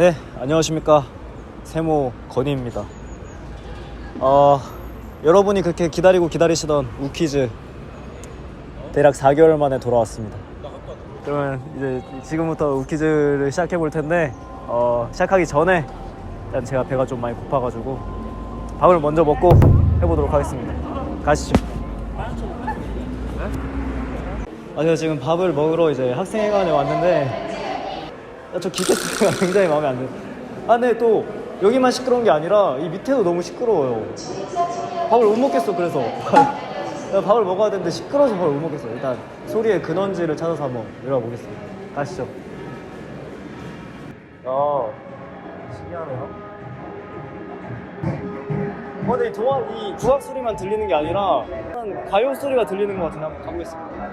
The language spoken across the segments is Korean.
네, 안녕하십니까. 세모 건희입니다. 어, 여러분이 그렇게 기다리고 기다리시던 우퀴즈 대략 4개월 만에 돌아왔습니다. 그러면 이제 지금부터 우퀴즈를 시작해 볼 텐데 어, 시작하기 전에 일단 제가 배가 좀 많이 고파가지고 밥을 먼저 먹고 해보도록 하겠습니다. 가시죠. 아, 제가 지금 밥을 먹으러 이제 학생회관에 왔는데 야, 저 기계 소리가 굉장히 마음에 안 들어요. 아, 근데 또 여기만 시끄러운 게 아니라 이 밑에도 너무 시끄러워요. 밥을 못 먹겠어, 그래서. 밥을 먹어야 되는데 시끄러워서 밥을 못 먹겠어. 일단 소리의 근원지를 찾아서 한번 내려가 보겠습니다. 가시죠. 아, 신기하네요. 어, 근데 이 동화, 이 국악 소리만 들리는 게 아니라 약간 가요 소리가 들리는 것 같은데 한번 가보겠습니다.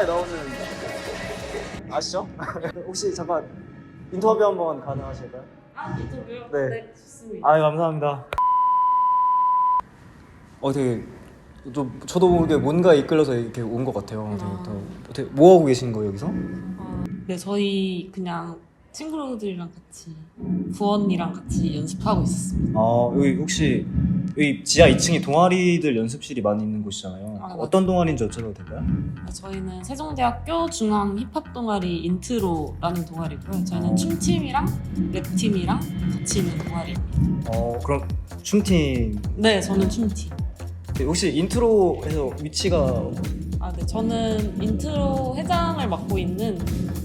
스, 스맨파에 나오는 아시죠? 혹시 잠깐 인터뷰 한번 가능하실까요? 아, 인터뷰요? 네. 네, 좋습니다. 아 감사합니다. 어 되게 좀 저도 모르게 뭔가 이끌려서 이렇게 온 것 같아요. 되게 아. 또 어떻게 뭐 하고 계신 거예요 여기서? 아, 네, 저희 그냥 친구들이랑 같이 부원이랑 같이 연습하고 있었습니다. 아 여기 혹시 여기 지하 2층에 동아리들 연습실이 많이 있는 곳이잖아요. 아, 어떤 동아리인지 여쭤봐도 될까요? 네, 저희는 세종대학교 중앙 힙합 동아리 인트로라는 동아리고요. 저희는 춤팀이랑 랩팀이랑 같이 있는 동아리입니다. 어 그럼 춤팀 네, 저는 춤팀. 혹시 인트로에서 위치가 아, 네, 저는 인트로 회장을 맡고 있는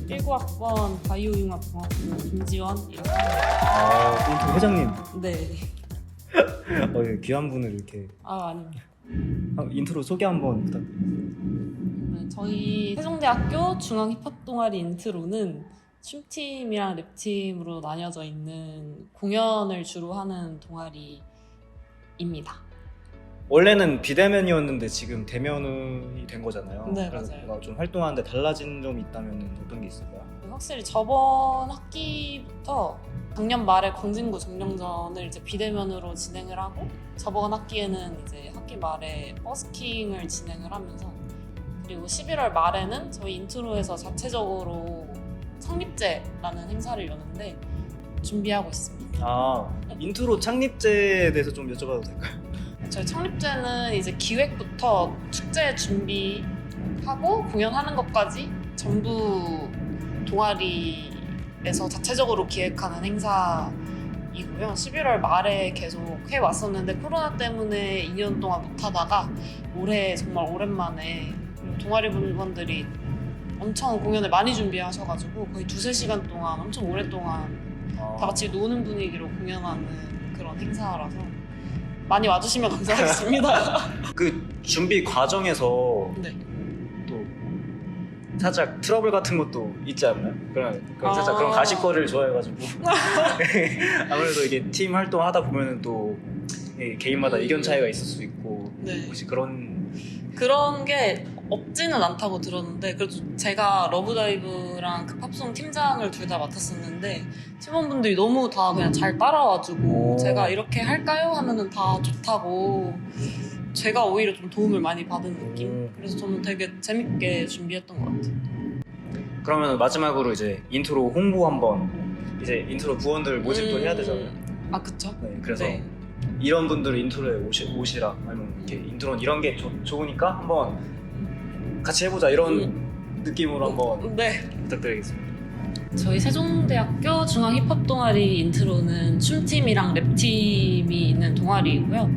19학번 바이오융합공학부 김지원 이라고 합니다. 아 인트로 회장님 네. 어, 예, 귀한 분을 이렇게 아, 아닙니다. 한- 인트로 소개 한번 부탁드립니다. 네, 저희 세종대학교 중앙 힙합 동아리 인트로는 춤팀이랑 랩팀으로 나뉘어져 있는 공연을 주로 하는 동아리입니다. 원래는 비대면이었는데 지금 대면이 된 거잖아요. 네, 그래서 맞아요. 뭔가 좀 활동하는데 달라진 점이 있다면 어떤 게 있을까요? 확실히 저번 학기부터 작년 말에 광진구 정령전을 이제 비대면으로 진행을 하고 저번 학기에는 이제 학기 말에 버스킹을 진행을 하면서 그리고 11월 말에는 저희 인트로에서 자체적으로 창립제라는 행사를 여는데 준비하고 있습니다. 아 인트로 창립제에 대해서 좀 여쭤봐도 될까요? 저희 창립제는 이제 기획부터 축제 준비하고 공연하는 것까지 전부 동아리에서 자체적으로 기획하는 행사이고요. 11월 말에 계속 해 왔었는데 코로나 때문에 2년 동안 못 하다가 올해 정말 오랜만에 동아리 분들이 엄청 공연을 많이 준비하셔가지고 거의 두세 시간 동안 엄청 오랫동안 아, 다 같이 노는 분위기로 공연하는 그런 행사라서 많이 와주시면 감사하겠습니다. 그 준비 과정에서 네. 또 살짝 트러블 같은 것도 있지 않나요? 그런, 그런 살짝 아. 그런 가십거리를 좋아해가지고 아무래도 이게 팀 활동하다 보면은 또 예, 개인마다 음. 의견 차이가 있을 수 있고 네. 혹시 그런 그런 게 없지는 않다고 들었는데 그래도 제가 러브다이브랑 그 팝송 팀장을 둘 다 맡았었는데 팀원분들이 너무 다 그냥 잘 따라와주고 오. 제가 이렇게 할까요? 하면은 다 좋다고 제가 오히려 좀 도움을 많이 받은 느낌 음. 그래서 저는 되게 재밌게 준비했던 것 같아요 그러면 마지막으로 이제 인트로 홍보 한번 이제 인트로 부원들 모집도 음. 해야 되잖아요. 아 그쵸? 네, 그래서 네. 이런 분들을 인트로에 오시, 오시라 아니면 이렇게 인트로는 이런 게 좋- 좋으니까 한번 같이 해보자 이런 느낌으로 한번 네. 부탁드리겠습니다. 저희 세종대학교 중앙 힙합 동아리 인트로는 춤팀이랑 랩팀이 있는 동아리이고요.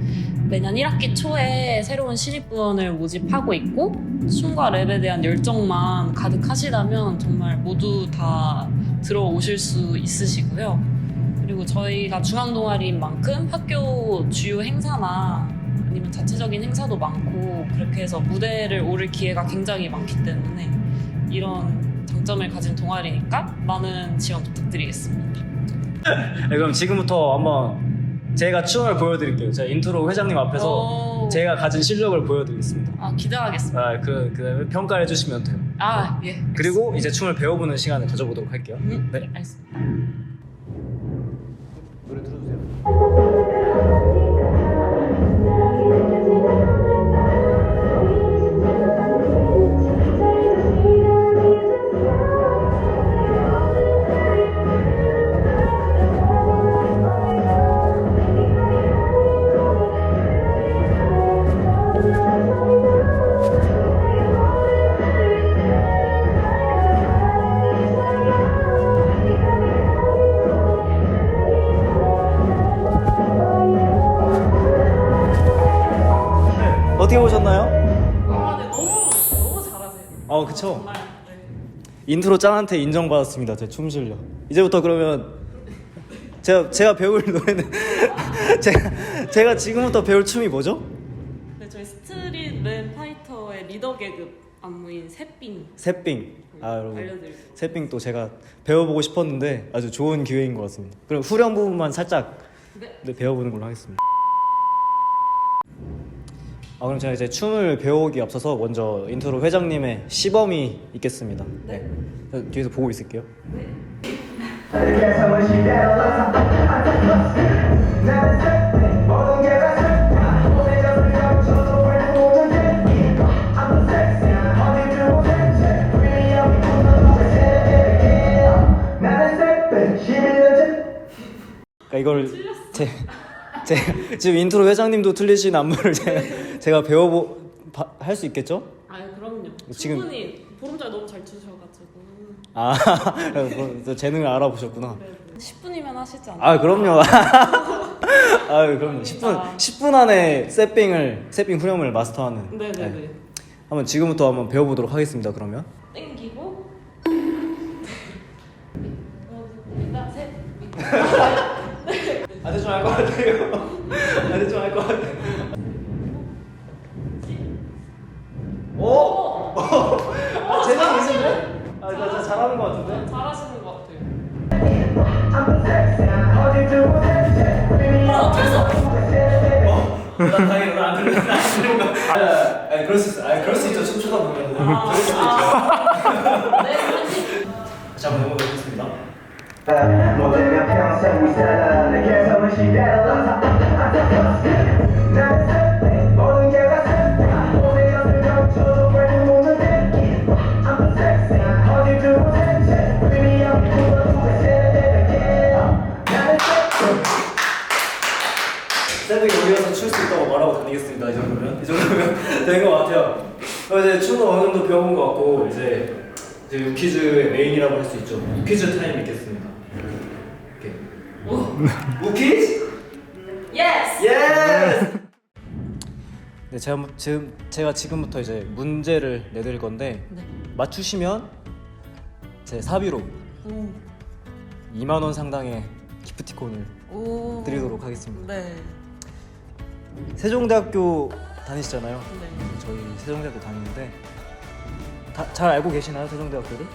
매년 1학기 초에 새로운 신입부원을 모집하고 있고 춤과 랩에 대한 열정만 가득하시다면 정말 모두 다 들어오실 수 있으시고요. 그리고 저희가 중앙 동아리인 만큼 학교 주요 행사나 아니면 자체적인 행사도 많고 그렇게 해서 무대를 오를 기회가 굉장히 많기 때문에 이런 장점을 가진 동아리니까 많은 지원 부탁드리겠습니다. 네, 그럼 지금부터 한번 제가 춤을 보여드릴게요. 제가 인트로 회장님 앞에서 오. 제가 가진 실력을 보여드리겠습니다. 아 기대하겠습니다. 아, 그, 그 다음에 평가를 해주시면 돼요. 아, 예. 그리고 이제 춤을 배워보는 시간을 가져보도록 할게요. 음, 네. 알겠습니다. 그쵸. 네. 인트로 짱한테 인정받았습니다. 제 춤 실력. 이제부터 그러면 제가 제가 배울 노래는 제가 제가 지금부터 배울 춤이 뭐죠? 네, 저희 스트릿 랩 파이터의 리더 계급 안무인 새삥 새삥. 아 여러분. 알려드릴게요. 새삥 또 제가 배워보고 싶었는데 아주 좋은 기회인 것 같습니다. 그럼 후렴 부분만 살짝 네. 네, 배워보는 걸로 하겠습니다. 아 그럼 제가 이제 춤을 배우기 앞서서 먼저 인트로 회장님의 시범이 있겠습니다. 네. 저 뒤에서 보고 있을게요. 그러니까 이걸 제, 제 지금 인트로 회장님도 틀리신 안무를 제가, 제가 배워보 할 수 있겠죠? 아, 그럼요. 지금- 충분히 보름달 너무 잘 추셔가지고. 아 뭐, 재능을 알아보셨구나. 네, 네. 10분이면 하시지 않나요? 아 그럼요. 아 그럼요. 10분 10분 안에 세핑을 세핑 후렴을 마스터하는. 네네네. 네. 한번 지금부터 한번 배워보도록 하겠습니다. 그러면. 땡기고. 하나, 셋. 아 대충 알것 같아요. 아 대충 알것 같아. 오. 아 재능 있는데? 아 나, 나 잘하는 것 같은데? 잘하시는 것 같아요. 나 들려. 나안 거. 아, 그럴 수 있어. 아 그럴 수 있죠. 춤추다 보면. 그럴 수도 있죠. 네, 그렇지. 자 한번 평생 게 올려서 출 수 있다고 말하고 다니겠습니다. 이 정도면. 이 정도면 된 것 같아요. 그럼 이제 어느 정도 것 같고 이제 이제 유퀴즈의 메인이라고 할 수 있죠. 유퀴즈 타임 있겠습니다. 이렇게. 우퀴즈? 예스. 예스. 네, 제가 지금 제가 지금부터 이제 문제를 내드릴 건데 네. 맞추시면 제 사비로 오. 2만 원 상당의 기프티콘을 오. 드리도록 하겠습니다. 네. 세종대학교 다니시잖아요. 네. 저희 세종대학교 다니는데 다, 잘 알고 계시나요 세종대학교를?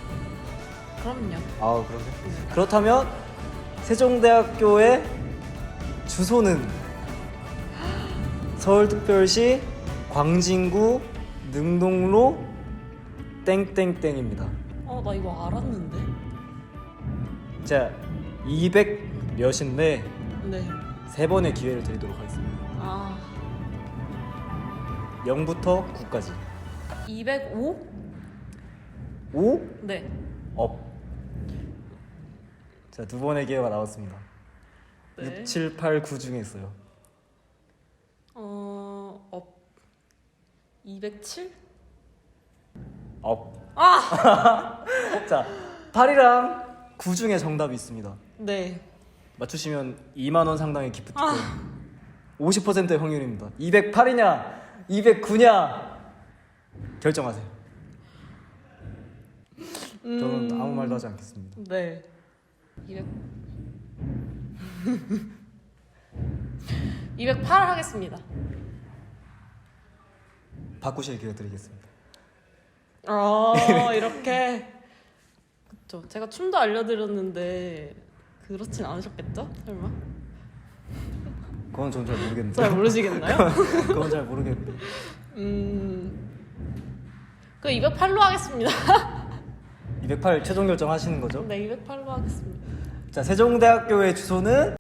그럼요. 아 그러세요? 그렇다면 세종대학교의 주소는 서울특별시 광진구 능동로 땡땡땡입니다. 어, 나 이거 알았는데. 자, 200 몇인데 네. 세 번의 기회를 드리도록 하겠습니다. 아. 0부터 9까지. 205? 5 네. 업. 자, 두 번의 기회가 나왔습니다. 네. 6, 7, 8, 9 중에 있어요. 어, 업. 207? 업. 아! 자, 8이랑 9 중에 정답이 있습니다. 네. 맞추시면 2만 원 상당의 기프티콘. 아. 50%의 확률입니다. 208이냐, 209냐 결정하세요. 저는 음. 아무 말도 하지 않겠습니다. 네. 200. 208 하겠습니다. 바꾸실 기회 드리겠습니다. 아, 이렇게. 그쵸. 제가 춤도 알려드렸는데, 그렇진 않으셨겠죠? 설마? 그건 전 잘 모르겠는데. 잘 모르시겠나요? 그건 잘 모르겠는데. 음. 그 208로 하겠습니다. 208 최종 결정 하시는 거죠? 네, 208로 하겠습니다. 자, 세종대학교의 주소는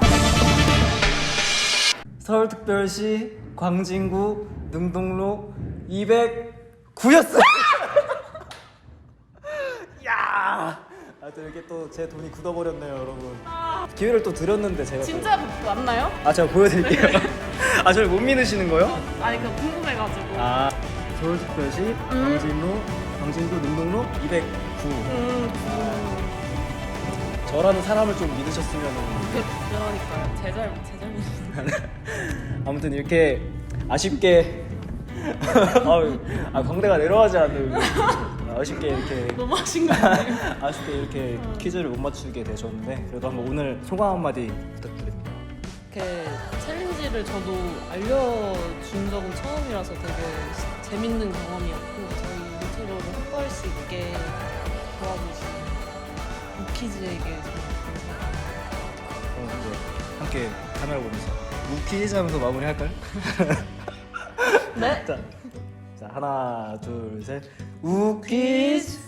서울특별시 광진구 능동로 209였어요. 야! 아, 또 이렇게 또 제 돈이 굳어버렸네요, 여러분. 기회를 또 드렸는데 제가. 또- 진짜 맞나요? 아, 제가 보여드릴게요. 아, 저를 못 믿으시는 거요? 아니 그 궁금해가지고. 아, 서울특별시 광진로 광진구 능동로 209. 음, 저라는 사람을 좀 믿으셨으면. 그, 그러니까요. 제잘 제잘. 아무튼 이렇게 아쉽게 아유, 아 광대가 내려가지 않는 아쉽게 이렇게 너무 하신 거 아니에요? 아쉽게 이렇게 퀴즈를 못 맞추게 되셨는데 그래도 한번 오늘 소감 한마디 부탁드립니다. 이렇게 챌린지를 저도 알려준 적은 처음이라서 되게 시- 재밌는 경험이었고 저희 인트로를 확보할 수 있게 도와주신 우키즈에게 정말. 그럼 이제 함께 카메라 보면서 우퀴즈 하면서 마무리할까요? 네. 자, 자 하나 둘 셋 우퀴즈